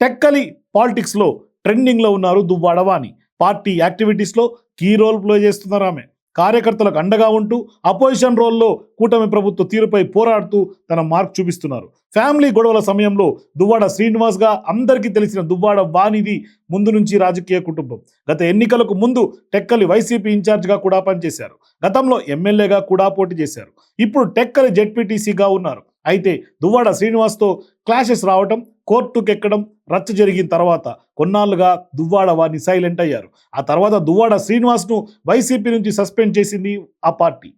టెక్కలి పాలిటిక్స్లో ట్రెండింగ్లో ఉన్నారు దువ్వాడవాని పార్టీ యాక్టివిటీస్లో కీ రోల్ ప్లే చేస్తున్నారు ఆమె. కార్యకర్తలకు అండగా ఉంటూ అపోజిషన్ రోల్లో కూటమి ప్రభుత్వ తీరుపై పోరాడుతూ తన మార్క్ చూపిస్తున్నారు. ఫ్యామిలీ గొడవల సమయంలో దువ్వాడ శ్రీనివాస్గా అందరికీ తెలిసిన దువ్వాడ వాణిది ముందు నుంచి రాజకీయ కుటుంబం. గత ఎన్నికలకు ముందు టెక్కలి వైసీపీ ఇన్ఛార్జ్గా కూడా పనిచేశారు. గతంలో ఎమ్మెల్యేగా కూడా పోటీ చేశారు. ఇప్పుడు టెక్కలి జెడ్పీటీసీగా ఉన్నారు. అయితే దువ్వాడ శ్రీనివాస్తో క్లాషెస్ రావటం కోర్టుకెక్కడం రచ్చ జరిగిన తర్వాత కొన్నాళ్ళుగా దువ్వాడ వారిని సైలెంట్ అయ్యారు. ఆ తర్వాత దువ్వాడ శ్రీనివాస్ను వైసీపీ నుంచి సస్పెండ్ చేసింది ఆ పార్టీ.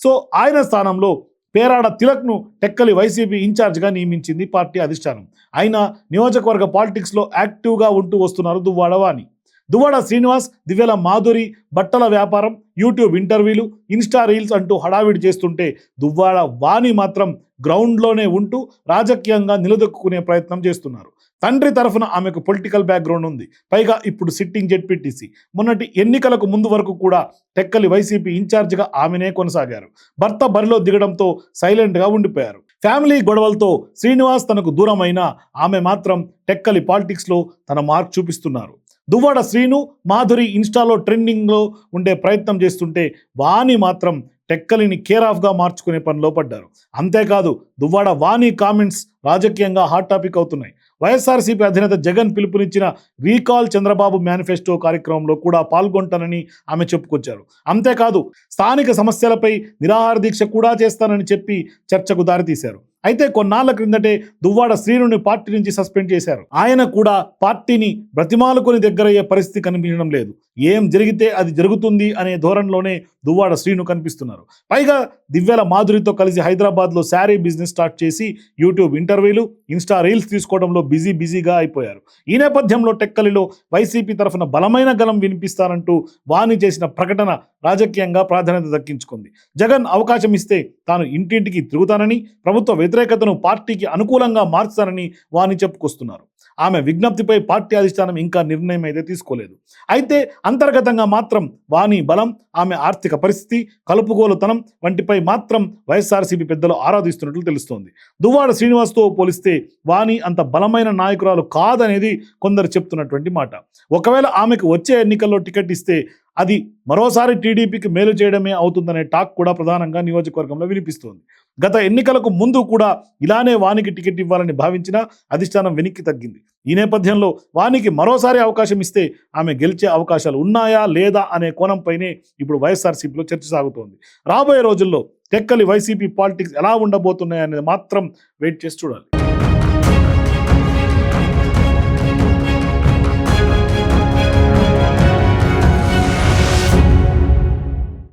సో ఆయన స్థానంలో పేరాడ తిలక్ను టెక్కలి వైసీపీ ఇన్ఛార్జ్గా నియమించింది పార్టీ అధిష్టానం. ఆయన నియోజకవర్గ పాలిటిక్స్లో యాక్టివ్గా ఉంటూ వస్తున్నారు దువ్వాడవాణి దువ్వాడ శ్రీనివాస్ దివ్యల మాధురి బట్టల వ్యాపారం యూట్యూబ్ ఇంటర్వ్యూలు ఇన్స్టా రీల్స్ అంటూ హడావిడి చేస్తుంటే దువ్వాడ వాణి మాత్రం గ్రౌండ్లోనే ఉంటూ రాజకీయంగా నిలదొక్కునే ప్రయత్నం చేస్తున్నారు. తండ్రి తరఫున ఆమెకు పొలిటికల్ బ్యాక్గ్రౌండ్ ఉంది. పైగా ఇప్పుడు సిట్టింగ్ జెడ్పీటీసీ. మొన్నటి ఎన్నికలకు ముందు వరకు కూడా టెక్కలి వైసీపీ ఇన్ఛార్జిగా ఆమెనే కొనసాగారు. భర్త బరిలో దిగడంతో సైలెంట్గా ఉండిపోయారు. ఫ్యామిలీ గొడవలతో శ్రీనివాస్ తనకు దూరమైన ఆమె మాత్రం టెక్కలి పాలిటిక్స్లో తన మార్క్ చూపిస్తున్నారు. దువ్వాడ శ్రీను మాధురి ఇన్స్టాలో ట్రెండింగ్లో ఉండే ప్రయత్నం చేస్తుంటే వాణి మాత్రం టెక్కలిని కేర్ ఆఫ్గా మార్చుకునే పనిలో పడ్డారు అంతేకాదు దువ్వాడ వాణి కామెంట్స్ రాజకీయంగా హాట్ టాపిక్ అవుతున్నాయి. వైఎస్ఆర్సీపీ అధినేత జగన్ పిలుపునిచ్చిన రీకాల్ చంద్రబాబు మేనిఫెస్టో కార్యక్రమంలో కూడా పాల్గొంటానని ఆమె చెప్పుకొచ్చారు. అంతేకాదు స్థానిక సమస్యలపై నిరాహార దీక్ష కూడా చేస్తానని చెప్పి చర్చకు దారితీశారు. అయితే కొన్నాళ్ళ క్రిందటే దువ్వాడ శ్రీనుని పార్టీ నుంచి సస్పెండ్ చేశారు. ఆయన కూడా పార్టీని బ్రతిమాలుకొని దగ్గరయ్యే పరిస్థితి కనిపించడం లేదు. ఏం జరిగితే అది జరుగుతుంది అనే ధోరణిలోనే దువ్వాడ శ్రీను కనిపిస్తున్నారు. పైగా దివ్యల మాధురితో కలిసి హైదరాబాద్లో శారీ బిజినెస్ స్టార్ట్ చేసి యూట్యూబ్ ఇంటర్వ్యూలు ఇన్స్టా రీల్స్ తీసుకోవడంలో బిజీ బిజీగా అయిపోయారు. ఈ నేపథ్యంలో టెక్కలిలో వైసీపీ తరఫున బలమైన గలం వినిపిస్తారంటూ వాణి చేసిన ప్రకటన రాజకీయంగా ప్రాధాన్యత దక్కించుకుంది. జగన్ అవకాశం ఇస్తే తాను ఇంటింటికి తిరుగుతానని ప్రభుత్వ వ్యతిరేకతను పార్టీకి అనుకూలంగా మార్చుతానని వారిని చెప్పుకొస్తున్నారు. ఆమె విజ్ఞప్తిపై పార్టీ అధిష్టానం ఇంకా నిర్ణయం అయితే తీసుకోలేదు. అయితే అంతర్గతంగా మాత్రం వాణి బలం ఆమె ఆర్థిక పరిస్థితి కలుపుగోలుతనం వంటిపై మాత్రం వైఎస్ఆర్సీపీ పెద్దలు ఆరాధిస్తున్నట్లు తెలుస్తోంది. దువ్వాడ శ్రీనివాస్తో పోలిస్తే వాణి అంత బలమైన నాయకురాలు కాదనేది కొందరు చెప్తున్నటువంటి మాట. ఒకవేళ ఆమెకు వచ్చే ఎన్నికల్లో టికెట్ ఇస్తే అది మరోసారి టీడీపీకి మేలు చేయడమే అవుతుందనే టాక్ కూడా ప్రధానంగా నియోజకవర్గంలో వినిపిస్తోంది. గత ఎన్నికలకు ముందు కూడా ఇలానే వానికి టికెట్ ఇవ్వాలని భావించిన అధిష్టానం వెనక్కి తగ్గింది. ఈ నేపథ్యంలో వానికి మరోసారి అవకాశం ఇస్తే ఆమె గెలిచే అవకాశాలు ఉన్నాయా లేదా అనే కోణంపైనే ఇప్పుడు వైఎస్ఆర్సీపీలో చర్చ సాగుతోంది. రాబోయే రోజుల్లో టెక్కలి వైసీపీ పాలిటిక్స్ ఎలా ఉండబోతున్నాయనేది మాత్రం వెయిట్ చేసి చూడాలి.